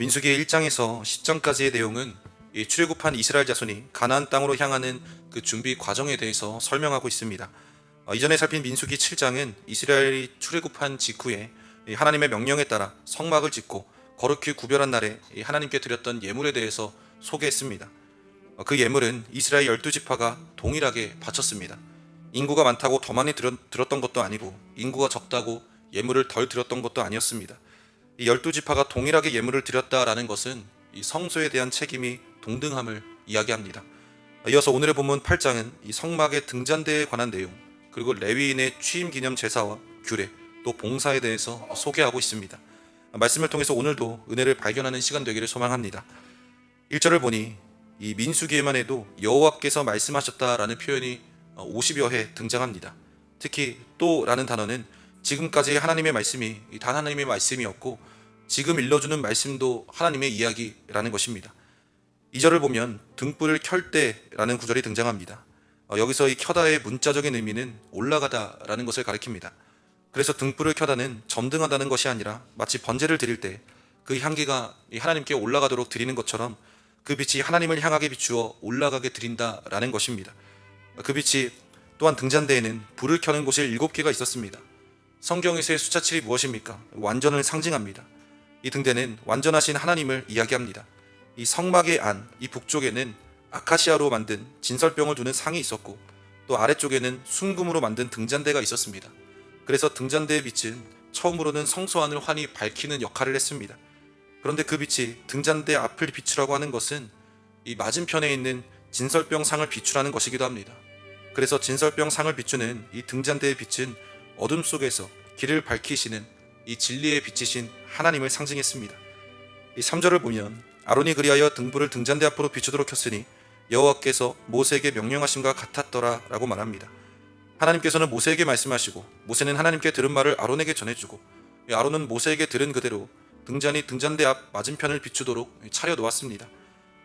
어, 민수기 1장에서 10장까지의 내용은 이 출애굽한 이스라엘 자손이 가나안 땅으로 향하는 그 준비 과정에 대해서 설명하고 있습니다. 어, 이전에 살핀 민수기 7장은 이스라엘이 출애굽한 직후에 이 하나님의 명령에 따라 성막을 짓고 거룩히 구별한 날에 이 하나님께 드렸던 예물에 대해서 소개했습니다. 어, 그 예물은 이스라엘 열두 지파가 동일하게 바쳤습니다. 인구가 많다고 더 많이 들었, 들었던 것도 아니고 인구가 적다고 예물을 덜 드렸던 것도 아니었습니다. 이 열두 지파가 동일하게 예물을 드렸다라는 것은 이 성소에 대한 책임이 동등함을 이야기합니다. 이어서 오늘의 본문 8장은 이 성막의 등잔대에 관한 내용 그리고 레위인의 취임 기념 제사와 규례 또 봉사에 대해서 소개하고 있습니다. 말씀을 통해서 오늘도 은혜를 발견하는 시간 되기를 소망합니다. 1절을 보니 이 민수기에만 해도 여호와께서 말씀하셨다라는 표현이 50여 회 등장합니다. 특히 또라는 단어는 지금까지 하나님의 말씀이 단 하나님의 말씀이었고 지금 일러주는 말씀도 하나님의 이야기라는 것입니다. 2절을 보면 등불을 켤 때라는 구절이 등장합니다. 어, 여기서 이 켜다의 문자적인 의미는 올라가다라는 것을 가리킵니다. 그래서 등불을 켜다는 점등하다는 것이 아니라 마치 번제를 드릴 때 그 향기가 이 하나님께 올라가도록 드리는 것처럼 그 빛이 하나님을 향하게 비추어 올라가게 드린다라는 것입니다. 그 빛이 또한 등잔대에는 불을 켜는 곳이 일곱 개가 있었습니다. 성경에서의 숫자 7이 무엇입니까? 완전을 상징합니다. 이 등대는 완전하신 하나님을 이야기합니다. 이 성막의 안, 이 북쪽에는 아카시아로 만든 진설병을 두는 상이 있었고 또 아래쪽에는 순금으로 만든 등잔대가 있었습니다. 그래서 등잔대의 빛은 처음으로는 성소 안을 환히 밝히는 역할을 했습니다. 그런데 그 빛이 등잔대 앞을 비추라고 하는 것은 이 맞은편에 있는 진설병 상을 비추라는 것이기도 합니다. 그래서 진설병 상을 비추는 이 등잔대의 빛은 어둠 속에서 길을 밝히시는 이 진리의 빛이신 하나님을 상징했습니다. 이 3절을 보면 아론이 그리하여 등불을 등잔대 앞으로 비추도록 켰으니 여호와께서 모세에게 명령하심과 같았더라라고 말합니다. 하나님께서는 모세에게 말씀하시고 모세는 하나님께 들은 말을 아론에게 전해주고 이 아론은 모세에게 들은 그대로 등잔이 등잔대 앞 맞은편을 비추도록 차려 놓았습니다.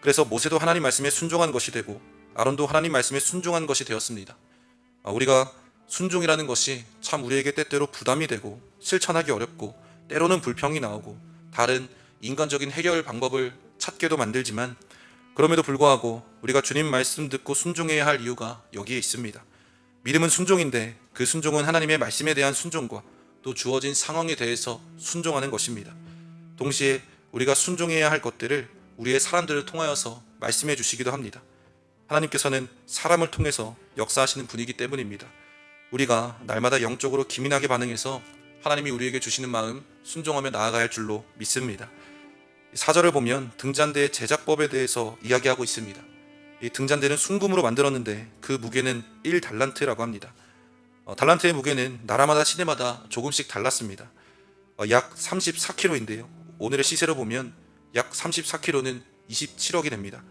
그래서 모세도 하나님 말씀에 순종한 것이 되고 아론도 하나님 말씀에 순종한 것이 되었습니다. 아, 우리가 순종이라는 것이 참 우리에게 때때로 부담이 되고 실천하기 어렵고 때로는 불평이 나오고 다른 인간적인 해결 방법을 찾게도 만들지만 그럼에도 불구하고 우리가 주님 말씀 듣고 순종해야 할 이유가 여기에 있습니다. 믿음은 순종인데 그 순종은 하나님의 말씀에 대한 순종과 또 주어진 상황에 대해서 순종하는 것입니다. 동시에 우리가 순종해야 할 것들을 우리의 사람들을 통하여서 말씀해 주시기도 합니다. 하나님께서는 사람을 통해서 역사하시는 분이기 때문입니다. 우리가 날마다 영적으로 기민하게 반응해서 하나님이 우리에게 주시는 마음 순종하며 나아가야 할 줄로 믿습니다. 사절을 보면 등잔대의 제작법에 대해서 이야기하고 있습니다. 이 등잔대는 순금으로 만들었는데 그 무게는 1달란트라고 합니다. 어, 달란트의 무게는 나라마다 시대마다 조금씩 달랐습니다. 어, 약 34kg인데요. 오늘의 시세로 보면 약 34kg는 27억이 됩니다.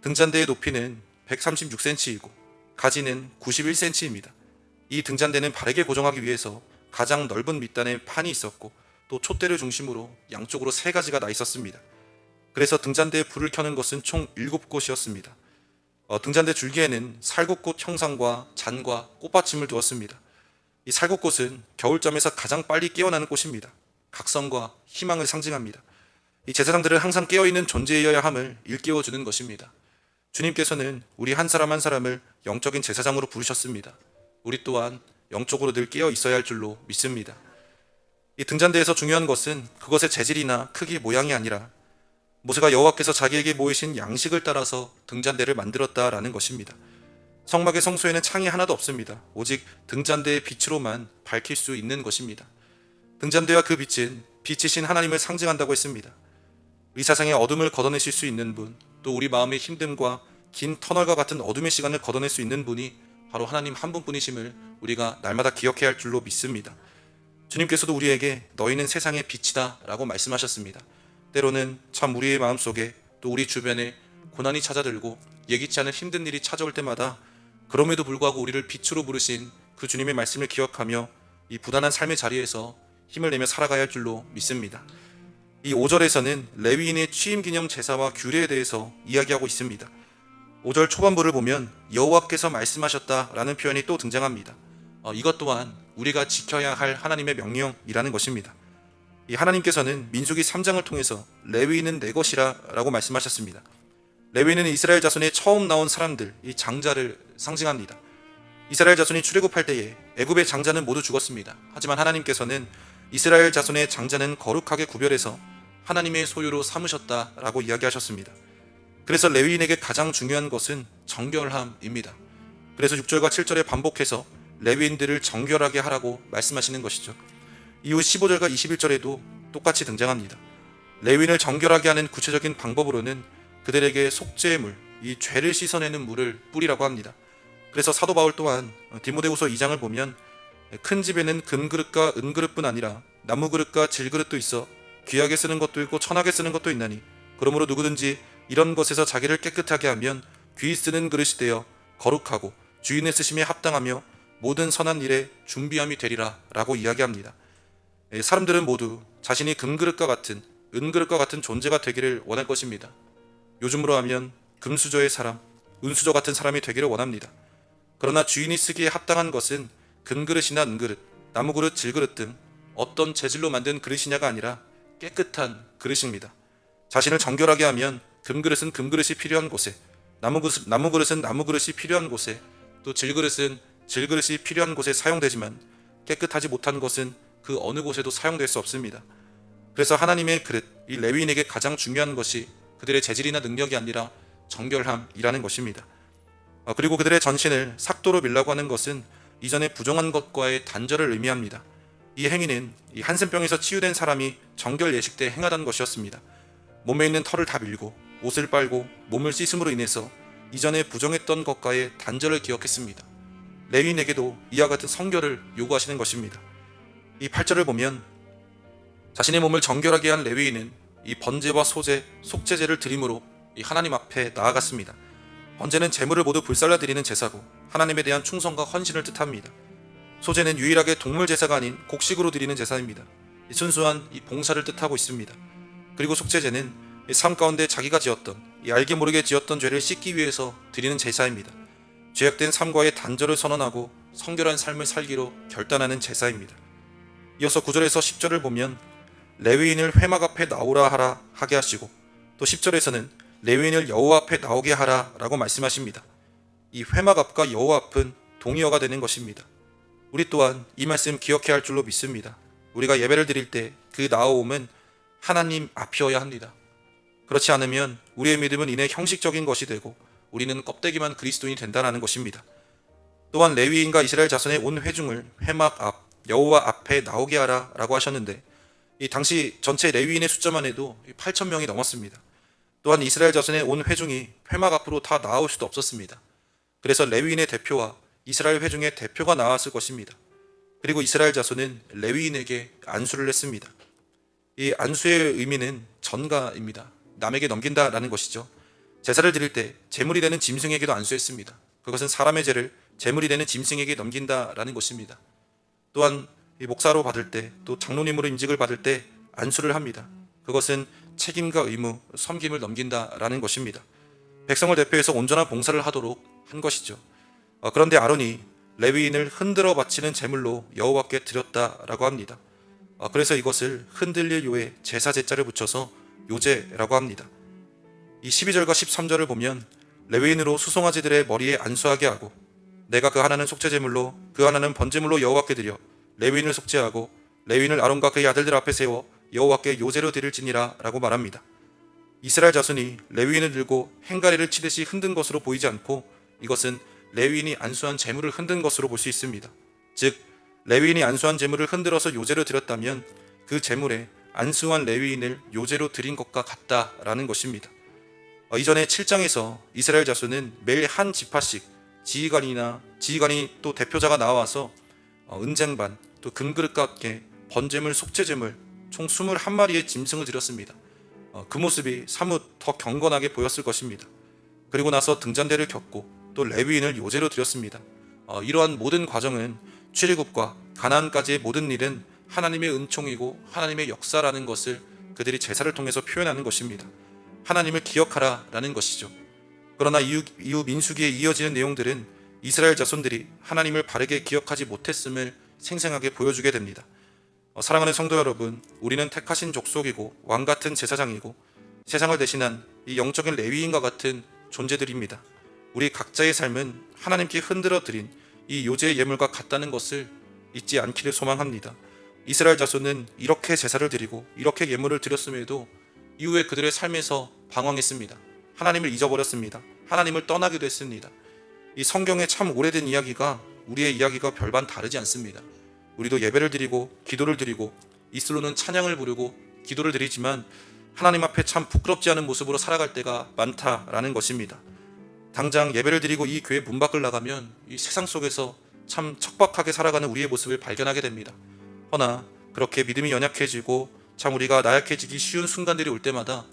등잔대의 높이는 136cm이고 가지는 91cm입니다. 이 등잔대는 바르게 고정하기 위해서 가장 넓은 밑단에 판이 있었고 또 촛대를 중심으로 양쪽으로 세 가지가 나 있었습니다. 그래서 등잔대에 불을 켜는 것은 총 7곳이었습니다. 어, 등잔대 줄기에는 살구꽃 형상과 잔과 꽃받침을 두었습니다. 이 살구꽃은 겨울잠에서 가장 빨리 깨어나는 꽃입니다. 각성과 희망을 상징합니다. 이 제사장들은 항상 깨어있는 존재여야 함을 일깨워주는 것입니다. 주님께서는 우리 한 사람 한 사람을 영적인 제사장으로 부르셨습니다. 우리 또한 영적으로 늘 깨어 있어야 할 줄로 믿습니다. 이 등잔대에서 중요한 것은 그것의 재질이나 크기 모양이 아니라 모세가 여호와께서 자기에게 모이신 양식을 따라서 등잔대를 만들었다라는 것입니다. 성막의 성소에는 창이 하나도 없습니다. 오직 등잔대의 빛으로만 밝힐 수 있는 것입니다. 등잔대와 그 빛은 빛이신 하나님을 상징한다고 했습니다. 이 세상의 어둠을 걷어내실 수 있는 분, 또 우리 마음의 힘듦과 긴 터널과 같은 어둠의 시간을 걷어낼 수 있는 분이 바로 하나님 한 분뿐이심을 우리가 날마다 기억해야 할 줄로 믿습니다. 주님께서도 우리에게 너희는 세상의 빛이다 라고 말씀하셨습니다. 때로는 참 우리의 마음속에 또 우리 주변에 고난이 찾아들고 예기치 않은 힘든 일이 찾아올 때마다 그럼에도 불구하고 우리를 빛으로 부르신 그 주님의 말씀을 기억하며 이 부단한 삶의 자리에서 힘을 내며 살아가야 할 줄로 믿습니다. 이 5절에서는 레위인의 취임 기념 제사와 규례에 대해서 이야기하고 있습니다. 5절 초반부를 보면 여호와께서 말씀하셨다라는 표현이 또 등장합니다. 어, 이것 또한 우리가 지켜야 할 하나님의 명령이라는 것입니다. 이 하나님께서는 민수기 3장을 통해서 레위인은 내 것이라라고 말씀하셨습니다. 레위인은 이스라엘 자손에 처음 나온 사람들, 이 장자를 상징합니다. 이스라엘 자손이 출애굽할 때에 애굽의 장자는 모두 죽었습니다. 하지만 하나님께서는 이스라엘 자손의 장자는 거룩하게 구별해서 하나님의 소유로 삼으셨다라고 이야기하셨습니다. 그래서 레위인에게 가장 중요한 것은 정결함입니다. 그래서 6절과 7절에 반복해서 레위인들을 정결하게 하라고 말씀하시는 것이죠. 이후 15절과 21절에도 똑같이 등장합니다. 레위인을 정결하게 하는 구체적인 방법으로는 그들에게 속죄의 물, 이 죄를 씻어내는 물을 뿌리라고 합니다. 그래서 사도 바울 또한 디모데후서 2장을 보면 큰 집에는 금그릇과 은그릇뿐 아니라 나무그릇과 질그릇도 있어 귀하게 쓰는 것도 있고 천하게 쓰는 것도 있나니 그러므로 누구든지 이런 것에서 자기를 깨끗하게 하면 귀 쓰는 그릇이 되어 거룩하고 주인의 쓰심에 합당하며 모든 선한 일에 준비함이 되리라 라고 이야기합니다. 예, 사람들은 모두 자신이 금그릇과 같은 은그릇과 같은 존재가 되기를 원할 것입니다. 요즘으로 하면 금수저의 사람, 은수저 같은 사람이 되기를 원합니다. 그러나 주인이 쓰기에 합당한 것은 금그릇이나 은그릇, 나무그릇, 질그릇 등 어떤 재질로 만든 그릇이냐가 아니라 깨끗한 그릇입니다. 자신을 정결하게 하면 금그릇은 금그릇이 필요한 곳에, 나무그릇, 나무그릇은 나무그릇이 필요한 곳에, 또 질그릇은 질그릇이 필요한 곳에 사용되지만 깨끗하지 못한 것은 그 어느 곳에도 사용될 수 없습니다. 그래서 하나님의 그릇, 이 레위인에게 가장 중요한 것이 그들의 재질이나 능력이 아니라 정결함이라는 것입니다. 어, 그리고 그들의 전신을 삭도로 밀라고 하는 것은 이전에 부정한 것과의 단절을 의미합니다. 이 행위는 이 한센병에서 치유된 사람이 정결 예식 때 행하던 것이었습니다. 몸에 있는 털을 다 밀고 옷을 빨고 몸을 씻음으로 인해서 이전에 부정했던 것과의 단절을 기억했습니다. 레위인에게도 이와 같은 성결을 요구하시는 것입니다. 이 8절을 보면 자신의 몸을 정결하게 한 레위인은 이 번제와 소제, 속제제를 드림으로 이 하나님 앞에 나아갔습니다. 번제는 제물을 모두 불살라 드리는 제사고 하나님에 대한 충성과 헌신을 뜻합니다. 소제는 유일하게 동물 제사가 아닌 곡식으로 드리는 제사입니다. 이 순수한 이 봉사를 뜻하고 있습니다. 그리고 속죄제는 이 삶 가운데 자기가 지었던 이 알게 모르게 지었던 죄를 씻기 위해서 드리는 제사입니다. 죄악된 삶과의 단절을 선언하고 성결한 삶을 살기로 결단하는 제사입니다. 이어서 9절에서 10절을 보면 레위인을 회막 앞에 나오라 하라 하게 하시고 또 10절에서는 레위인을 여호와 앞에 나오게 하라라고 말씀하십니다. 이 회막 앞과 여호와 앞은 동의어가 되는 것입니다. 우리 또한 이 말씀 기억해야 할 줄로 믿습니다. 우리가 예배를 드릴 때 그 나오음은 하나님 앞이어야 합니다. 그렇지 않으면 우리의 믿음은 이내 형식적인 것이 되고 우리는 껍데기만 그리스도인이 된다는 것입니다. 또한 레위인과 이스라엘 자손의 온 회중을 회막 앞 여호와 앞에 나오게 하라라고 하셨는데 이 당시 전체 레위인의 숫자만 해도 8천 명이 넘었습니다. 또한 이스라엘 자손의 온 회중이 회막 앞으로 다 나올 수도 없었습니다. 그래서 레위인의 대표와 이스라엘 회중의 대표가 나왔을 것입니다. 그리고 이스라엘 자손은 레위인에게 안수를 했습니다. 이 안수의 의미는 전가입니다. 남에게 넘긴다라는 것이죠. 제사를 드릴 때 제물이 되는 짐승에게도 안수했습니다. 그것은 사람의 죄를 제물이 되는 짐승에게 넘긴다라는 것입니다. 또한 이 목사로 받을 때 또 장로님으로 임직을 받을 때 안수를 합니다. 그것은 책임과 의무, 섬김을 넘긴다라는 것입니다. 백성을 대표해서 온전한 봉사를 하도록 한 것이죠. 어, 그런데 아론이 레위인을 흔들어 바치는 제물로 여호와께 드렸다라고 합니다. 어, 그래서 이것을 흔들릴 요에 제사 제자를 붙여서 요제라고 합니다. 이 12절과 13절을 보면 레위인으로 수송아지들의 머리에 안수하게 하고 내가 그 하나는 속죄 제물로 그 하나는 번제물로 여호와께 드려 레위인을 속죄하고 레위인을 아론과 그의 아들들 앞에 세워 여호와께 요제로 드릴지니라라고 말합니다. 이스라엘 자손이 레위인을 들고 행가리를 치듯이 흔든 것으로 보이지 않고 이것은 레위인이 안수한 제물을 흔든 것으로 볼 수 있습니다. 즉 레위인이 안수한 제물을 흔들어서 요제로 드렸다면 그 제물에 안수한 레위인을 요제로 드린 것과 같다라는 것입니다. 어, 이전에 7장에서 이스라엘 자손은 매일 한 지파씩 지휘관이나 지휘관이 또 대표자가 나와서 어, 은쟁반 또 금그릇과 함께 번제물 속죄제물 총 21마리의 짐승을 드렸습니다. 어, 그 모습이 사뭇 더 경건하게 보였을 것입니다. 그리고 나서 등잔대를 겼고 또 레위인을 요제로 드렸습니다. 어, 이러한 모든 과정은 출애굽과 가나안까지의 모든 일은 하나님의 은총이고 하나님의 역사라는 것을 그들이 제사를 통해서 표현하는 것입니다. 하나님을 기억하라 라는 것이죠. 그러나 이후, 이후 민수기에 이어지는 내용들은 이스라엘 자손들이 하나님을 바르게 기억하지 못했음을 생생하게 보여주게 됩니다. 어, 사랑하는 성도 여러분, 우리는 택하신 족속이고 왕 같은 제사장이고 세상을 대신한 이 영적인 레위인과 같은 존재들입니다. 우리 각자의 삶은 하나님께 흔들어 드린 이 요제의 예물과 같다는 것을 잊지 않기를 소망합니다. 이스라엘 자손은 이렇게 제사를 드리고 이렇게 예물을 드렸음에도 이후에 그들의 삶에서 방황했습니다. 하나님을 잊어버렸습니다. 하나님을 떠나기도 했습니다. 이 성경의 참 오래된 이야기가 우리의 이야기가 별반 다르지 않습니다. 우리도 예배를 드리고 기도를 드리고 이슬로는 찬양을 부르고 기도를 드리지만 하나님 앞에 참 부끄럽지 않은 모습으로 살아갈 때가 많다라는 것입니다. 당장 예배를 드리고 이 교회 문 밖을 나가면 이 세상 속에서 참 척박하게 살아가는 우리의 모습을 발견하게 됩니다. 허나 그렇게 믿음이 연약해지고 참 우리가 나약해지기 쉬운 순간들이 올 때마다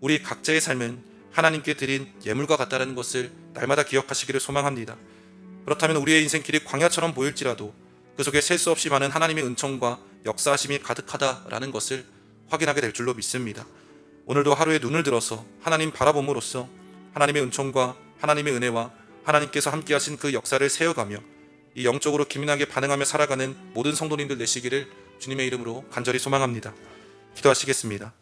우리 각자의 삶은 하나님께 드린 예물과 같다는 것을 날마다 기억하시기를 소망합니다. 그렇다면 우리의 인생길이 광야처럼 보일지라도 그 속에 셀 수 없이 많은 하나님의 은총과 역사하심이 가득하다라는 것을 확인하게 될 줄로 믿습니다. 오늘도 하루에 눈을 들어서 하나님 바라봄으로써 하나님의 은총과 하나님의 은혜와 하나님께서 함께하신 그 역사를 세워가며 이 영적으로 기민하게 반응하며 살아가는 모든 성도님들 되시기를 주님의 이름으로 간절히 소망합니다. 기도하시겠습니다.